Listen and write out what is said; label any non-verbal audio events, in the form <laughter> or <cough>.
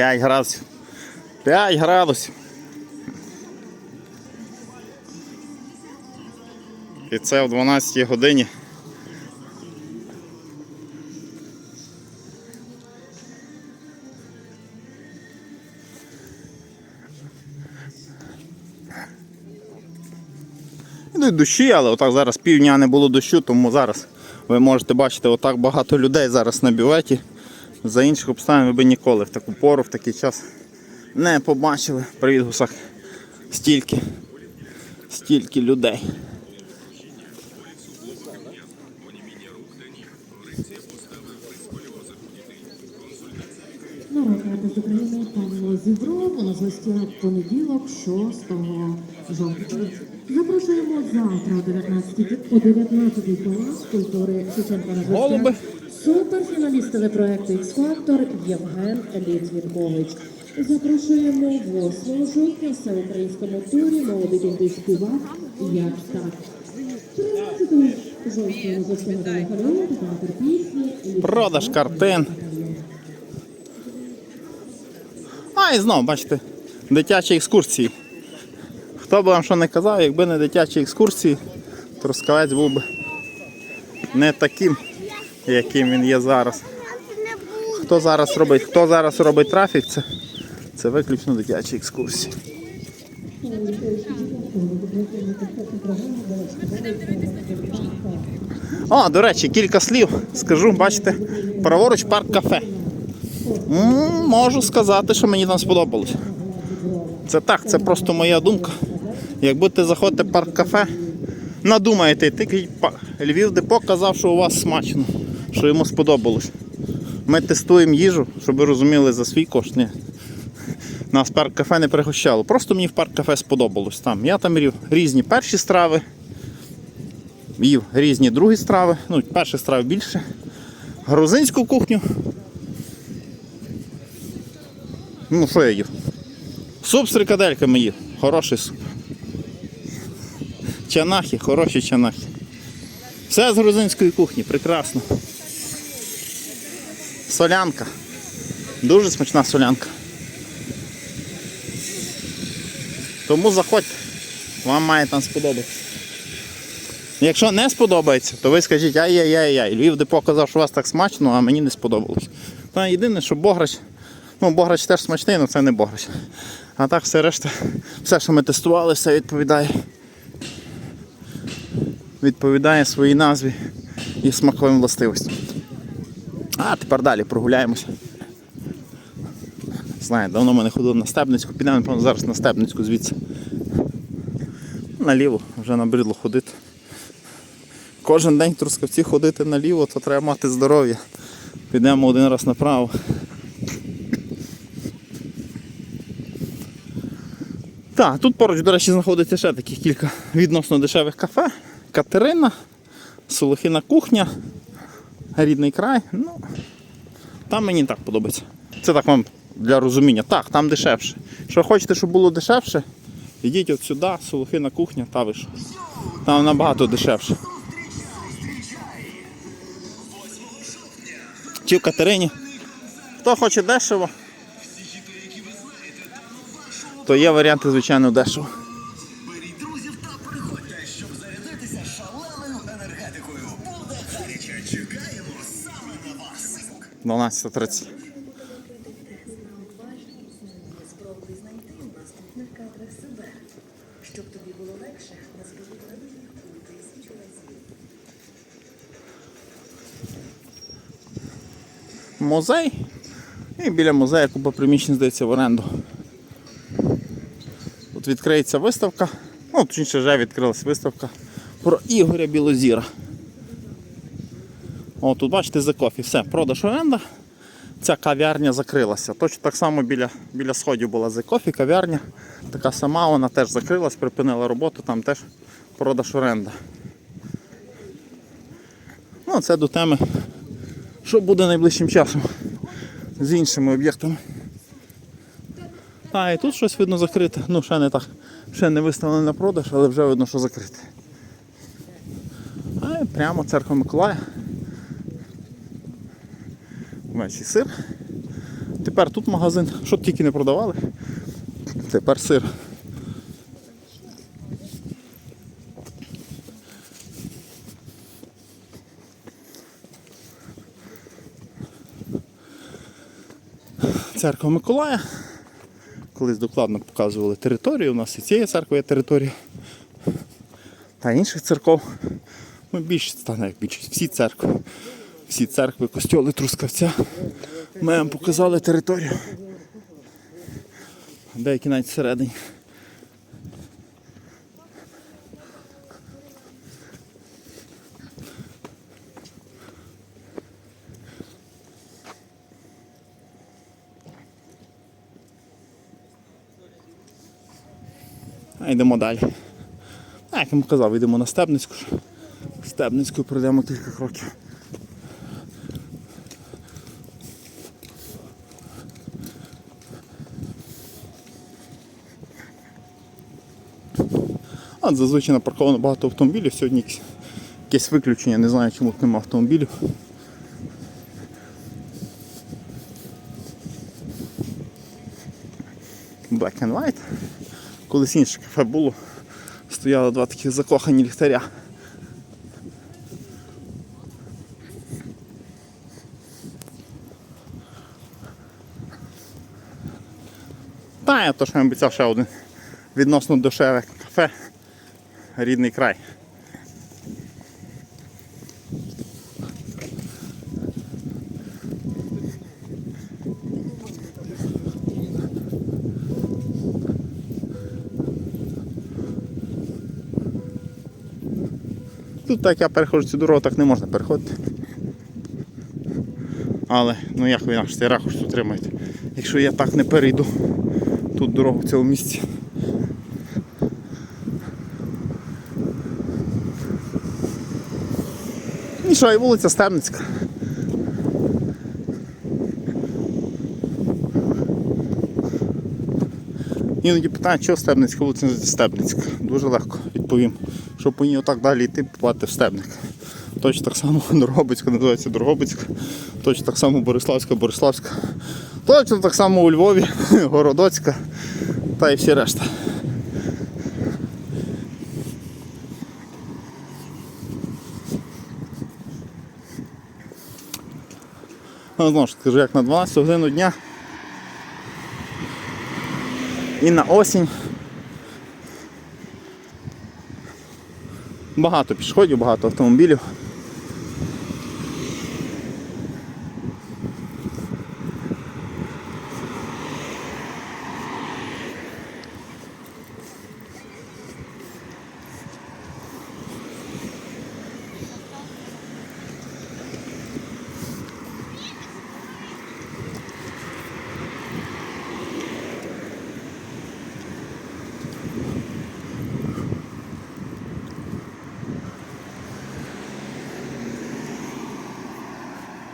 5 градусів. 5 градусів. І це о 12 годині. Ідуть дощі, але отак зараз півдня не було дощу, тому зараз ви можете бачити отак багато людей зараз на бюветі. За інших обставин ви б ніколи в таку пору, в такий час не побачили при відгусах стільки, стільки людей. Народна з України пан Зібров у нас понеділок, 6 жовтня. Запрошуємо завтра о 19 о 19 клас культури Шевченка на. Голуби. Суперфіналіст телепроекту X-Factor Євген Літвінкович. Запрошуємо 8 жовтня в всеукраїнському турі молодий кінти співак Як так. 13 жовтня гостях Галина, театр пісні. Продаж картин. А, і знову, бачите, дитячі екскурсії. Хто б вам що не казав, якби не дитячі екскурсії, Трускавець був би не таким, яким він є зараз. Хто зараз робить, хто зараз робить трафік, це, це виключно дитячі екскурсії. О, до речі, кілька слів скажу, бачите, праворуч парк кафе. М, Можу сказати, що мені там сподобалось. Це так, це просто моя думка. Як будете заходити в парк кафе, надумаєте, тільки Львів Депо казав, що у вас смачно, що йому сподобалось. Ми тестуємо їжу, щоб ви розуміли за свій кошт. Ні. Нас парк кафе не пригощало. Просто мені в парк кафе сподобалось. Там, я там їв різні перші страви, їв різні другі страви. Ну, перші страви більше. Грузинську кухню. Ну, що я їв? Суп з фрикадельками їв. Хороший суп. Чанахи, хороші чанахи. Все з грузинської кухні, прекрасно. Солянка. Дуже смачна солянка. Тому заходьте, вам має там сподобатися. Якщо не сподобається, то ви скажіть ай-яй-яй-яй. Львів депо казав, що у вас так смачно, а мені не сподобалось. Та єдине, що Бограч, ну Бограч теж смачний, але це не Бограч. А так все решта, все, що ми тестували, все відповідає. Відповідає своїй назві і смаковим властивостям. А тепер далі прогуляємося. Знаю, давно ми не ходили на Стебницьку, підемо напевно, зараз на Стебницьку звідси. Наліво, вже набридло ходити. Кожен день Трускавці ходити наліво, то треба мати здоров'я. Підемо один раз направо. Так, тут поруч, до речі, знаходиться ще таких кілька відносно дешевих кафе. Катерина, Солохина кухня, рідний край. Ну, там мені так подобається. Це так вам для розуміння. Так, там дешевше. Якщо хочете, щоб було дешевше, йдіть от сюди, Солохина кухня, та ви що. Там набагато дешевше. Чи в Катерині. Хто хоче дешево, то є варіанти, звичайно, дешево. Беріть друзів та приходьте, щоб зарядитися шаленою енергетикою. Буде гаряче. Чекаємо саме на вас. 12.30. Спробуй знайти у наступних кадрах себе. Щоб тобі було легше, разів. Музей. І біля музею купа приміщень здається в оренду. Тут відкриється виставка. Ну, точніше вже відкрилась виставка про Ігоря Білозіра. О, тут бачите за кофі. Все, продаж оренда. Ця кав'ярня закрилася. Точно так само біля, біля сходів була The Coffee, кав'ярня. Така сама, вона теж закрилась, припинила роботу, там теж продаж оренда. Ну, це до теми, що буде найближчим часом з іншими об'єктами. А, і тут щось видно закрите. Ну, ще не так. Ще не виставлено на продаж, але вже видно, що закрите. Прямо церква Миколая. Бачить сир. Тепер тут магазин, що тільки не продавали. Тепер сир. Церква Миколая. Колись докладно показували територію. У нас і цієї церкви є територія. Та інших церков. Ну, більшість, та не як більшість, всі церкви. Всі церкви, костьоли Трускавця. Ми вам показали територію. Деякі навіть всередині. А йдемо далі. А, як я вам казав, йдемо на Стебницьку. Стебницькою пройдемо кілька кроків. А зазвичай напарковано багато автомобілів. Сьогодні якесь, виключення, не знаю, чому тут немає автомобілів. Black and White. Колись інше кафе було, стояли два таких закохані ліхтаря. Я то, що я обіцяв ще один відносно дешеве кафе. Рідний край. Тут так я переходжу цю дорогу, так не можна переходити. Але ну як ви наш цей ракурс утримаєте? Якщо я так не перейду тут дорогу в цьому місці. І що, і вулиця Стебницька. Іноді питають, що Стебницька вулиця Стебницька. Дуже легко відповім. Щоб по ній отак далі йти, попати в Стебник. Точно так само <laughs> Дрогобицька називається Дрогобицька. Точно так само Бориславська, Бориславська. Точно так само у Львові, <laughs> Городоцька та і всі решта. Ну, знову ж скажу, як на 12 годину дня. І на осінь. Багато пішоходів, багато автомобілів.